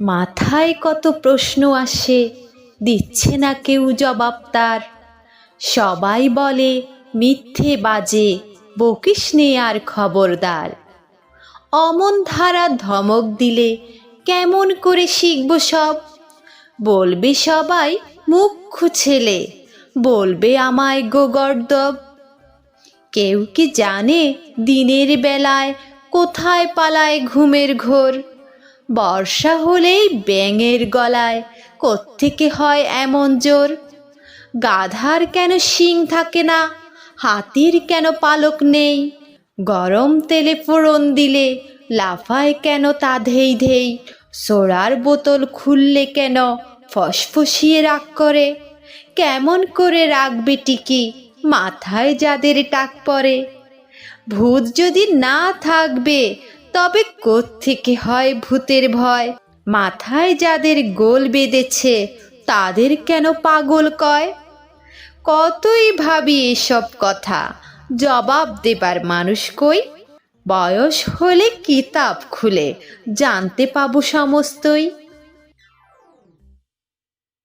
মাথায় কত প্রশ্ন আসে, দিচ্ছে না কেউ জবাব তার। সবাই বলে, মিথ্যে বাজে, বকিস নে আর খবরদার। অমন ধারা ধমক দিলে কেমন করে শিখব সব? বলবে সবাই মুখ্য ছেলে বলবে আমায় গোগর্দব কেউ কি জানে দিনের বেলায় কোথায় পালায় ঘুমের ঘোর? বর্ষা হলেই ব্যাঙের গলায়, কোত্থেকে হয় এমন জোর? গাধার কেন শিং থাকে না? হাতির কেন পালক নেই? গরম তেলে ফোড়ন দিলে লাফায় কেন তা ধেই? ধেই সোড়ার বোতল খুললে কেন ফসফসিয়ে রাগ করে? কেমন করে রাখবে টিকি মাথায় যাদের টাক পড়ে ভূত যদি না থাকবে তবে কোত্থেকে হয় ভূতের ভয়? মাথায় যাদের গোল বেঁধেছে, তাদের কেন পাগল কয়? কতই ভাবি এসব কথা? জবাব দেবার মানুষ কই? বয়স হলে কিতাব খুলে, জানতে পাবো সমস্তই।